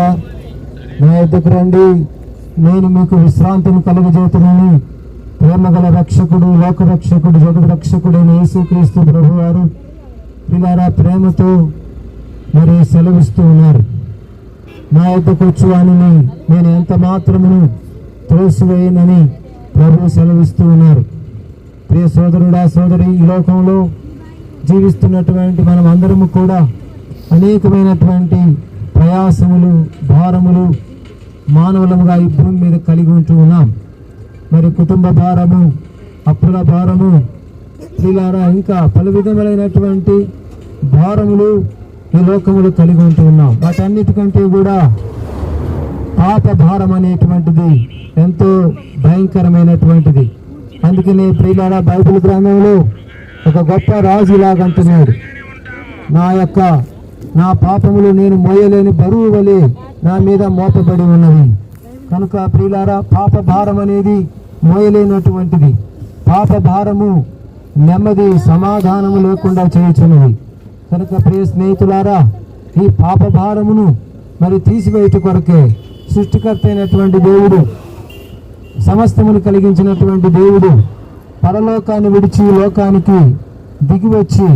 జనులారా నా ఎద్దుకు రండి. నేను మీకు విశ్రాంతిని కలుగజేతున్నాను ప్రేమగల రక్షకుడు లోక రక్షకుడు జగత్ రక్షకుడైన యేసుక్రీస్తు ప్రభు వారు పిల్లారా ప్రేమతో మరి సెలవిస్తూ ఉన్నారు. నా యొద్దకు వచ్చువానిని నేను ఎంత మాత్రమును త్రోసివేయనని ప్రభు సెలవిస్తూ ఉన్నారు. ప్రియ సోదరుడా సోదరి ఈ లోకంలో జీవిస్తున్నటువంటి మనం అందరము కూడా అనేకమైనటువంటి ప్రయాసములు భారములు మానవులముగా ఈ భూమి మీద కలిగి ఉంటూ ఉన్నాం. మరి కుటుంబ భారము అప్పుల భారము స్త్రీలారా ఇంకా పలు విధములైనటువంటి భారములు ఈ లోకములు కలిగి ఉంటూ ఉన్నాం. వాటన్నిటికంటే కూడా పాప భారం అనేటువంటిది ఎంతో భయంకరమైనటువంటిది. అందుకనే ప్రియులారా బైబిల్ గ్రంథంలో ఒక గొప్ప రాజులాగా అంటున్నాడు. నా యొక్క నా పాపములు నేను మోయలేని బరువు వలె నా మీద మోపబడి ఉన్నవి కనుక ప్రియులారా పాప భారం అనేది మోయలేనటువంటిది. పాప భారము నెమ్మది సమాధానము లేకుండా చేయుచున్నది. కనుక ప్రియ స్నేహితులారా ఈ పాప భారమును మరి తీసివేయట కొరకే సృష్టికర్త అయినటువంటి దేవుడు సమస్తమును కలిగించినటువంటి దేవుడు పరలోకాన్ని విడిచి లోకానికి దిగివచ్చి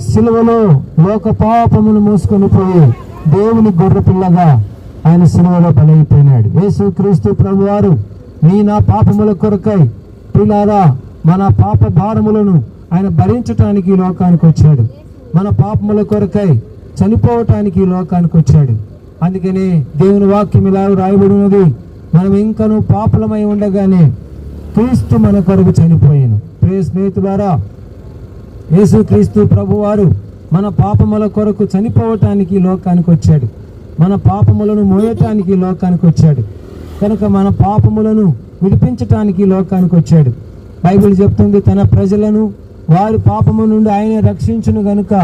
సిలువలో లోక పాపమును మోసుకొని పోయి దేవుని గొర్రె పిల్లగా ఆయన సిలువలో బలైపోయినాడు. యేసు క్రీస్తు ప్రభువారు నీ నా పాపముల కొరకై పిల్లారా మన పాప భారములను ఆయన భరించటానికి లోకానికి వచ్చాడు. మన పాపముల కొరకై చనిపోవటానికి లోకానికి వచ్చాడు. అందుకనే దేవుని వాక్యం ఇలా రాయబడినది మనం ఇంకనూ పాపలమై ఉండగానే క్రీస్తు మన కొరకు చనిపోయాను. ప్రియ స్నేహితులారా యేసుక్రీస్తు ప్రభువారు మన పాపముల కొరకు చనిపోవటానికి లోకానికి వచ్చాడు. మన పాపములను మోయటానికి లోకానికి వచ్చాడు. కనుక మన పాపములను విడిపించటానికి లోకానికి వచ్చాడు. బైబిల్ చెప్తుంది తన ప్రజలను వారి పాపము నుండి ఆయన రక్షించును గనుక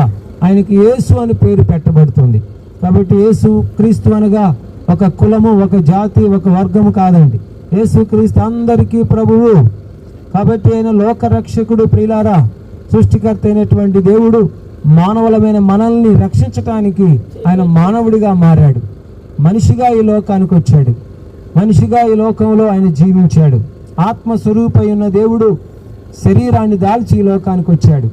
ఆయనకి యేసు అని పేరు పెట్టబడుతుంది. కాబట్టి యేసు క్రీస్తు అనగా ఒక కులము ఒక జాతి ఒక వర్గము కాదండి. యేసు క్రీస్తు అందరికీ ప్రభువు. కాబట్టి ఆయన లోకరక్షకుడు ప్రియులారా సృష్టికర్త అయినటువంటి దేవుడు మానవులమైన మనల్ని రక్షించటానికి ఆయన మానవుడిగా మారాడు. మనిషిగా ఈ లోకానికి వచ్చాడు. మనిషిగా ఈ లోకంలో ఆయన జీవించాడు. ఆత్మస్వరూపై ఉన్న దేవుడు శరీరాన్ని దాల్చి ఈ లోకానికి వచ్చాడు.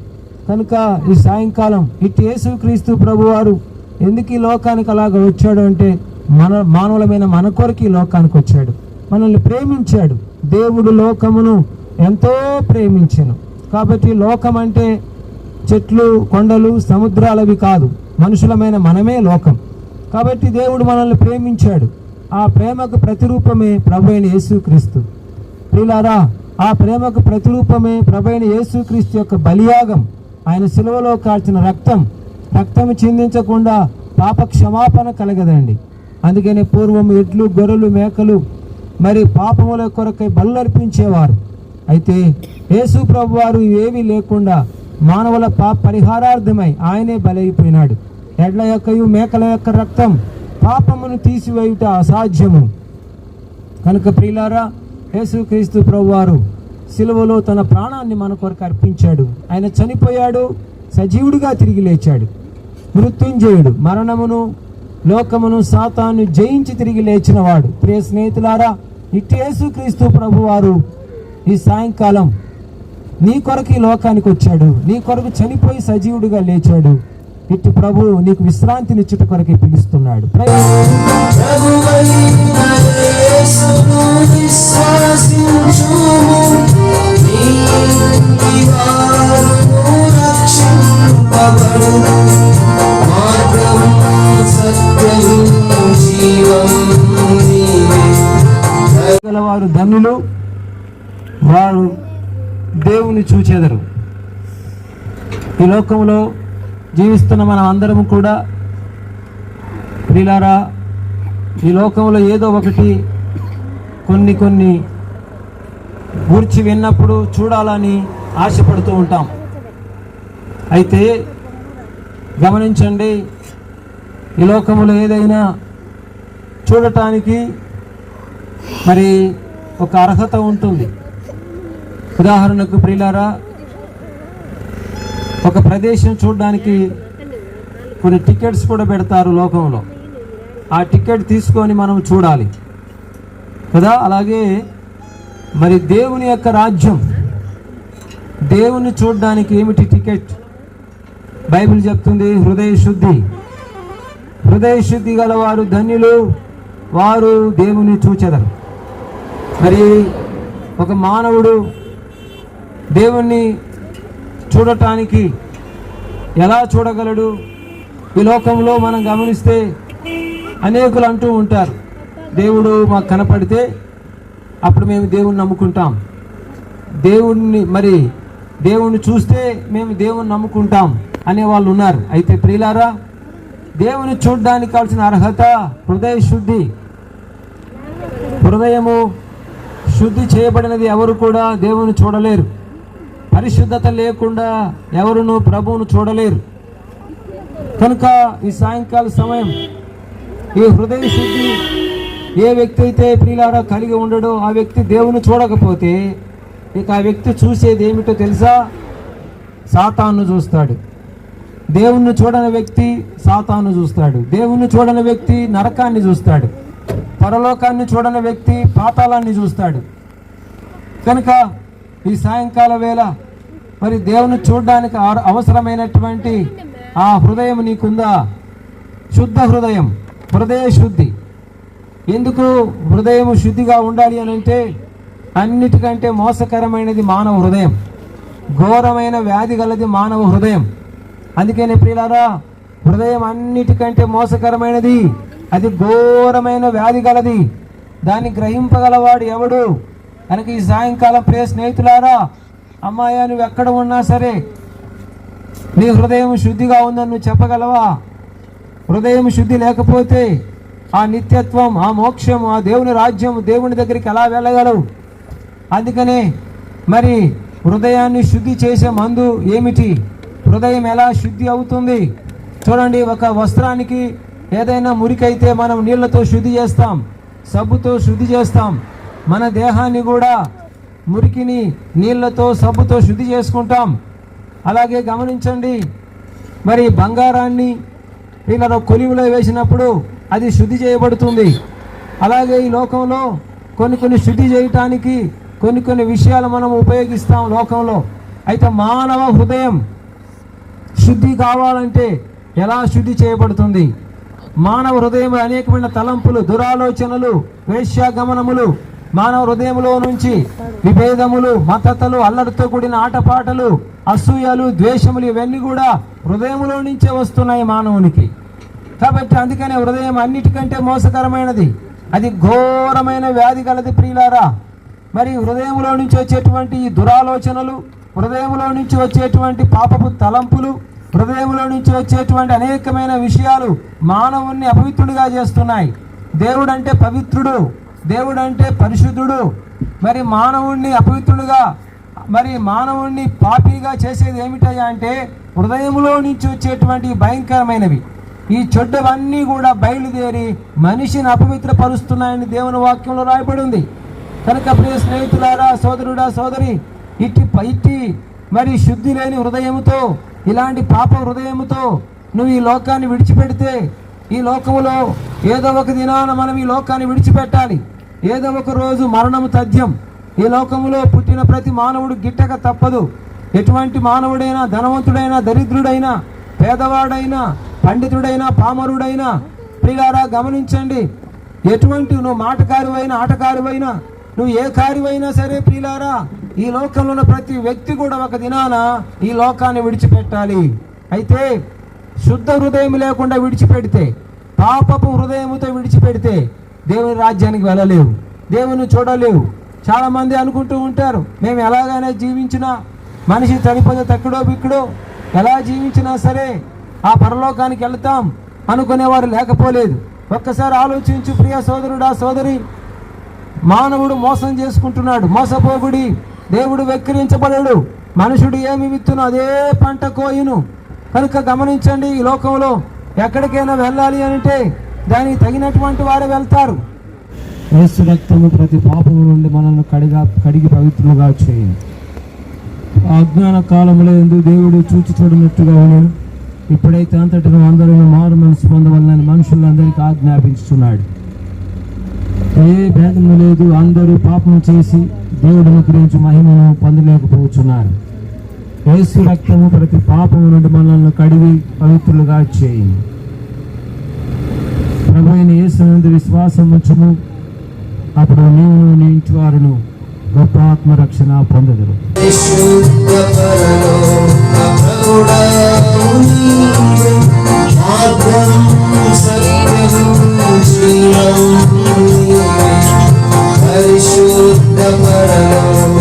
కనుక ఈ సాయంకాలం ఇటు యేసుక్రీస్తు ప్రభువారు ఎందుకు ఈ లోకానికి అలాగ వచ్చాడు అంటే మన మానవులమైన మన కొరకు ఈ లోకానికి వచ్చాడు. మనల్ని ప్రేమించాడు. దేవుడు లోకమును ఎంతో ప్రేమించను. కాబట్టి లోకం అంటే చెట్లు కొండలు సముద్రాలవి కాదు. మనుషులమైన మనమే లోకం. కాబట్టి దేవుడు మనల్ని ప్రేమించాడు. ఆ ప్రేమకు ప్రతిరూపమే ప్రభు అయిన యేసుక్రీస్తు. ప్రియులారా ఆ ప్రేమకు ప్రతిరూపమే ప్రభు అయిన యేసుక్రీస్తు యొక్క బలియాగం. ఆయన సిలువలో కాల్చిన రక్తం. రక్తం చిందించకుండా పాప క్షమాపణ కలగదండి. అందుకనే పూర్వం ఎడ్లు గొర్రెలు మేకలు మరి పాపముల కొరకై బల్లర్పించేవారు. అయితే యేసు ప్రభు వారు ఇవేవి లేకుండా మానవుల పాప పరిహారార్థమై ఆయనే బలైపోయినాడు. ఎడ్ల యొక్కయు మేకల యొక్క రక్తం పాపమును తీసివేయుట అసాధ్యము. కనుక ప్రియులారా యేసుక్రీస్తు ప్రభువారు సిలువలో తన ప్రాణాన్ని మన కొరకు అర్పించాడు. ఆయన చనిపోయాడు సజీవుడిగా తిరిగి లేచాడు. మృత్యుంజయుడు మరణమును లోకమును సాతాను జయించి తిరిగి లేచినవాడు. ప్రియ స్నేహితులారా ఇటు యేసుక్రీస్తు ప్రభువారు ఈ సాయంకాలం నీ కొరకు ఈ లోకానికి వచ్చాడు. నీ కొరకు చనిపోయి సజీవుడిగా లేచాడు. ఇటు ప్రభు నీకు విశ్రాంతినిచ్చుట కొరకే పిలుస్తున్నాడు. ప్ర- ప్రభువైన యేసును విశ్వాసించుము నీతి వారును రక్షింపబడును మార్గం సత్యం జీవం నీవే గలవారు ధనులు వారు దేవుని చూచెదరు. ఈ లోకంలో జీవిస్తున్న మనం అందరం కూడా ప్రిలారా ఈ లోకంలో ఏదో ఒకటి కొన్ని కొన్ని గూర్చి విన్నప్పుడు చూడాలని ఆశపడుతూ ఉంటాం. అయితే గమనించండి ఈ లోకంలో ఏదైనా చూడటానికి మరి ఒక అర్హత ఉంటుంది. ఉదాహరణకు ప్రియులారా ఒక ప్రదేశం చూడడానికి కొన్ని టికెట్స్ కూడా పెడతారు లోకంలో. ఆ టికెట్ తీసుకొని మనం చూడాలి. కదా? అలాగే మరి దేవుని యొక్క రాజ్యం దేవుని చూడడానికి ఏమిటి టికెట్? బైబిల్ చెప్తుంది హృదయ శుద్ధి. హృదయ శుద్ధి గలవారు ధన్యులు వారు దేవుని చూచెదరు. మరి ఒక మానవుడు దేవుణ్ణి చూడటానికి ఎలా చూడగలడు? ఈ లోకంలో మనం గమనిస్తే అనేకులు అంటూ ఉంటారు దేవుడు మాకు కనపడితే అప్పుడు మేము దేవుణ్ణి నమ్ముకుంటాం. దేవుణ్ణి మరి దేవుణ్ణి చూస్తే మేము దేవుణ్ణి నమ్ముకుంటాం అనే వాళ్ళు ఉన్నారు. అయితే ప్రియులారా దేవుని చూడడానికి కావాల్సిన అర్హత హృదయ శుద్ధి. హృదయము శుద్ధి చేయబడినది ఎవరు కూడా దేవుని చూడలేరు. పరిశుద్ధత లేకుండా ఎవరును ప్రభువును చూడలేరు. కనుక ఈ సాయంకాల సమయం ఈ హృదయ శుద్ధి ఏ వ్యక్తి అయితే ప్రియులారా కలిగి ఉండడో ఆ వ్యక్తి దేవుని చూడకపోతే ఇక ఆ వ్యక్తి చూసేది ఏమిటో తెలుసా? సాతాను చూస్తాడు. దేవుణ్ణి చూడని వ్యక్తి సాతాను చూస్తాడు. దేవుణ్ణి చూడని వ్యక్తి నరకాన్ని చూస్తాడు. పరలోకాన్ని చూడని వ్యక్తి పాతాళాన్ని చూస్తాడు. కనుక ఈ సాయంకాల వేళ మరి దేవుని చూడడానికి అవసరమైనటువంటి ఆ హృదయం నీకుందా? శుద్ధ హృదయం హృదయ శుద్ధి. ఎందుకు హృదయం శుద్ధిగా ఉండాలి అని అంటే అన్నిటికంటే మోసకరమైనది మానవ హృదయం. ఘోరమైన వ్యాధి గలది మానవ హృదయం. అందుకనే ప్రియులారా హృదయం అన్నిటికంటే మోసకరమైనది అది ఘోరమైన వ్యాధి గలది. దాన్ని గ్రహింపగలవాడు ఎవడు? కనుక ఈ సాయంకాలం ప్రియ స్నేహితులారా అమ్మాయ నువ్వు ఎక్కడ ఉన్నా సరే నీ హృదయం శుద్ధిగా ఉందని నువ్వు చెప్పగలవా? హృదయం శుద్ధి లేకపోతే ఆ నిత్యత్వం ఆ మోక్షం ఆ దేవుని రాజ్యం దేవుని దగ్గరికి ఎలా వెళ్ళగలవు? అందుకనే మరి హృదయాన్ని శుద్ధి చేసే మందు ఏమిటి? హృదయం ఎలా శుద్ధి అవుతుంది? చూడండి ఒక వస్త్రానికి ఏదైనా మురికైతే మనం నీళ్ళతో శుద్ధి చేస్తాం సబ్బుతో శుద్ధి చేస్తాం. మన దేహాన్ని కూడా మురికిని నీళ్ళతో సబ్బుతో శుద్ధి చేసుకుంటాం. అలాగే గమనించండి మరి బంగారాన్ని వీళ్ళలో కొలివిలో వేసినప్పుడు అది శుద్ధి చేయబడుతుంది. అలాగే ఈ లోకంలో కొన్ని కొన్ని శుద్ధి చేయటానికి కొన్ని కొన్ని విషయాలు మనం ఉపయోగిస్తాం లోకంలో. అయితే మానవ హృదయం శుద్ధి కావాలంటే ఎలా శుద్ధి చేయబడుతుంది? మానవ హృదయం అనేకమైన తలంపులు దురాలోచనలు వేశ్యాగమనములు మానవ హృదయంలో నుంచి విభేదములు మతతలు అల్లరితో కూడిన ఆటపాటలు అసూయలు ద్వేషములు ఇవన్నీ కూడా హృదయంలో నుంచే వస్తున్నాయి మానవునికి. కాబట్టి అందుకనే హృదయం అన్నిటికంటే మోసకరమైనది. అది ఘోరమైన వ్యాధి గలది ప్రియులారా. మరి హృదయంలో నుంచి వచ్చేటువంటి ఈ దురాలోచనలు హృదయంలో నుంచి వచ్చేటువంటి పాపపు తలంపులు హృదయంలో నుంచి వచ్చేటువంటి అనేకమైన విషయాలు మానవుణ్ణి అపవిత్రుడిగా చేస్తున్నాయి. దేవుడు అంటే పవిత్రుడు. దేవుడు అంటే పరిశుద్ధుడు. మరి మానవుణ్ణి అపవిత్రుడుగా మరి మానవుణ్ణి పాపిగా చేసేది ఏమిటయ్యా అంటే హృదయంలో నుంచి వచ్చేటువంటి భయంకరమైనవి. ఈ చెడ్డవన్నీ కూడా బయలుదేరి మనిషిని అపవిత్రపరుస్తున్నాయని దేవుని వాక్యంలో రాయబడి ఉంది కనుక ప్రియ స్నేహితులారా సోదరుడా సోదరి ఇట్టి పైటి మరి శుద్ధి లేని హృదయముతో ఇలాంటి పాప హృదయముతో నువ్వు ఈ లోకాన్ని విడిచిపెడితే ఈ లోకములో ఏదో ఒక దినాన మనం ఈ లోకాన్ని విడిచిపెట్టాలి. ఏదో ఒక రోజు మరణము తథ్యం. ఈ లోకములో పుట్టిన ప్రతి మానవుడు గిట్టక తప్పదు. ఎటువంటి మానవుడైనా ధనవంతుడైనా దరిద్రుడైనా పేదవాడైనా పండితుడైనా పామరుడైనా ప్రియులారా గమనించండి. ఎటువంటి నువ్వు మాటకారువైనా ఆటకారువైనా నువ్వు ఏ కారువైనా సరే ప్రియులారా ఈ లోకంలో ఉన్న ప్రతి వ్యక్తి కూడా ఒక దినాన ఈ లోకాన్ని విడిచిపెట్టాలి. అయితే శుద్ధ హృదయం లేకుండా విడిచిపెడితే పాపపు హృదయముతో విడిచిపెడితే దేవుని రాజ్యానికి వెళ్ళలేవు దేవుని చూడలేవు. చాలామంది అనుకుంటూ ఉంటారు మేము ఎలాగైనా జీవించినా మనిషి చనిపోతే తక్కడో బిక్కడో ఎలా జీవించినా సరే ఆ పరలోకానికి వెళ్తాం అనుకునేవారు లేకపోలేదు. ఒక్కసారి ఆలోచించు ప్రియ సోదరుడా సోదరి. మానవుడు మోసం చేసుకుంటున్నాడు మోసపోగుడి దేవుడు వెక్కిరించబడడు. మనుషుడు ఏమి విత్తును అదే పంట కోయును. కనుక గమనించండి ఈ లోకంలో ఎక్కడికైనా వెళ్ళాలి అంటే దానికి తగినటువంటి వారు వెళ్తారు. యేసు రక్తము ప్రతి పాపము నుండి మనల్ని కడిగా కడిగి పవిత్రులుగా చేయండి అజ్ఞాన కాలంలో ఎందు దేవుడు చూచి చూడనట్టుగా ఉన్నాడు ఇప్పుడైతే అంతటిని అందరూ మారు మనసు పొందవలనని మనుషులందరికీ ఆజ్ఞాపించుతున్నాడు ఏ భేదము లేదు అందరూ పాపం చేసి దేవుడిని గురించి మహిమను పొందలేకపోతున్నారు. యేసు రక్తము ప్రతి పాపము నుండి మనల్ని కడిగి పవిత్రులుగా చేయి. ప్రభు అయిన యేసు నుండి విశ్వాసం ఉంచము. అప్పుడు నీవు నీ ఇంటి వారును గొప్ప ఆత్మరక్షణ పొందదురు పరిశుద్ధ పరలో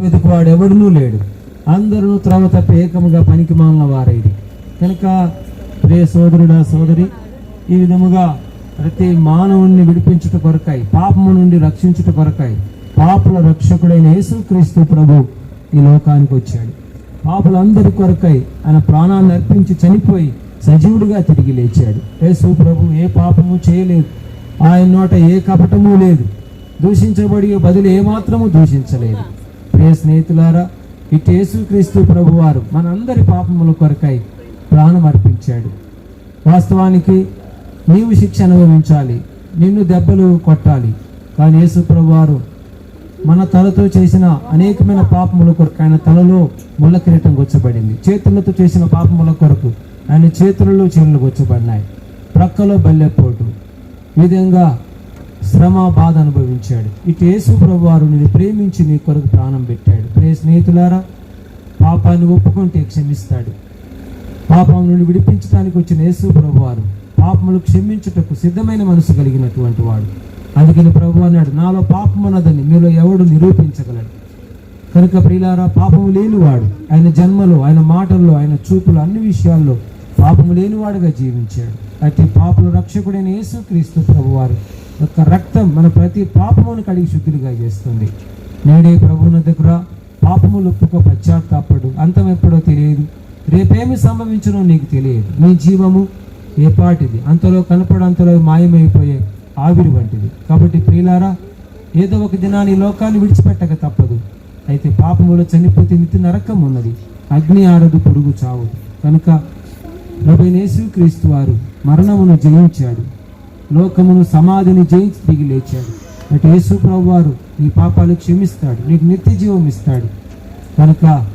వెతుకువాడు ఎవడునూ లేడు. అందరూ త్రవ తప్ప ఏకముగా పనికి మాలిన వారైది కనుక ప్రియ సోదరుడా సోదరి ఈ విధముగా ప్రతి మానవుణ్ణి విడిపించుట కొరకాయి పాపము నుండి రక్షించుట కొరకాయి పాపుల రక్షకుడైన యేసుక్రీస్తు ప్రభు ఈ లోకానికి వచ్చాడు. పాపులందరి కొరకై ఆయన ప్రాణాన్ని అర్పించి చనిపోయి సజీవుడిగా తిరిగి లేచాడు. యేసు ప్రభు ఏ పాపము చేయలేదు. ఆయన నోట ఏ కపటము లేదు. దూషించబడి బదులు ఏమాత్రము దూషించలేదు. ప్రియ స్నేహితులారా ఇటు యేసుక్రీస్తు ప్రభువారు మనందరి పాపముల కొరకై ప్రాణం అర్పించాడు. వాస్తవానికి నీవు శిక్ష అనుభవించాలి నిన్ను దెబ్బలు కొట్టాలి. కానీ యేసు ప్రభువారు మన తలతో చేసిన అనేకమైన పాపముల కొరకు ఆయన తలలో ముళ్ళ కిరీటం గొచ్చబడింది. చేతులతో చేసిన పాపముల కొరకు ఆయన చేతులలో చీరలు గొచ్చబడినాయి. ప్రక్కలో బల్లెపోటు ఈ విధంగా శ్రమ బాధ అనుభవించాడు. ఇటు యేసు ప్రభు వారు నేను ప్రేమించి నీ కొరకు ప్రాణం పెట్టాడు. ప్రే స్నేహితులారా పాపాన్ని ఒప్పుకుంటే క్షమిస్తాడు. పాపం నుండి విడిపించడానికి వచ్చిన యేసు ప్రభు వారు పాపములు క్షమించుటకు సిద్ధమైన మనసు కలిగినటువంటి వాడు. అందుకని ప్రభు అన్నాడు నాలో పాపం ఉన్నదని మీలో ఎవడు నిరూపించగలడు? కనుక ప్రియులారా పాపము లేనివాడు ఆయన జన్మలో ఆయన మాటల్లో ఆయన చూపులు అన్ని విషయాల్లో పాపము లేనివాడుగా జీవించాడు. అట్టి పాపలు రక్షకుడైన యేసుక్రీస్తు ప్రభువారు యొక్క రక్తం మన ప్రతి పాపమును కడిగి శుద్ధిగా చేస్తుంది. నేడే ప్రభువున దగ్గర పాపములు ఒప్పుకో పశ్చాత్తాపడు. అంతం ఎప్పుడో తెలియదు. రేపేమి సంభవించునో నీకు తెలియదు. నీ జీవము ఏపాటిది అంతలో కనపడు అంతలో కనపడంతలో మాయమైపోయే ఆవిరి వంటిది. కాబట్టి ప్రియులారా ఏదో ఒక దినాన్ని లోకాన్ని విడిచిపెట్టక తప్పదు. అయితే పాపములో చనిపోతే నిత్య నరకం ఉన్నది. అగ్ని ఆడదు పురుగు చావు కనుక ప్రభు క్రీస్తు వారు మరణమును జయించాడు. లోకమును సమాధిని జయించి దిగి లేచాడు. అటు యేసు ప్రభు వారు నీ పాపాలు క్షమిస్తాడు నీకు నిత్య జీవం ఇస్తాడు. కనుక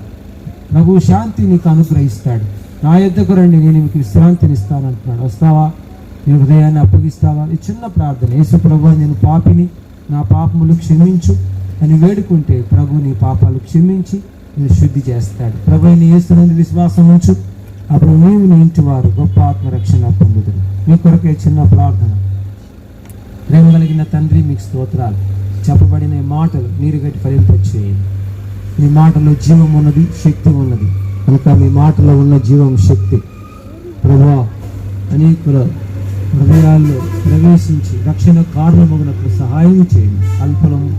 ప్రభు శాంతి నీకు అనుగ్రహిస్తాడు. నా యొద్దకు రండి నేను మీకు విశ్రాంతిని ఇస్తాను అంటున్నాడు వస్తావా? నీ హృదయాన్ని అప్పగిస్తావా? ఈ చిన్న ప్రార్థన. యేసు ప్రభు నేను పాపిని నా పాపములు క్షమించు అని వేడుకుంటే ప్రభు నీ పాపాలు క్షమించి నేను శుద్ధి చేస్తాడు. ప్రభు నీ యేసునందు విశ్వాసం ఉంచు. అప్పుడు నీవు నీ ఇంటి వారు గొప్ప ఆత్మరక్షణ పొందుతుంది మీ కొరకే చిన్న ప్రార్థన. ప్రేమ కలిగిన తండ్రి మీకు స్తోత్రాలు. చెప్పబడిన మాటలు మీరు గట్టి ఫలింపచేయండి మీ మాటలో జీవం ఉన్నది శక్తి ఉన్నది. కనుక మీ మాటలో ఉన్న జీవం శక్తి. ప్రభా అనేకుల హృదయాల్లో ప్రవేశించి రక్షణ కారణమగునకు సహాయం చేయండి. అల్పలము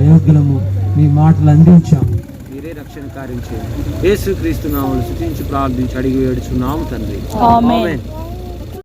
అయోగ్యులము మీ మాటలు అందించాము. మీరే రక్షణ కార్యం చేయండి. యేసు క్రీస్తు నామలు శుతించి ప్రార్థించి అడిగి వేడుచున్నాము తండ్రి.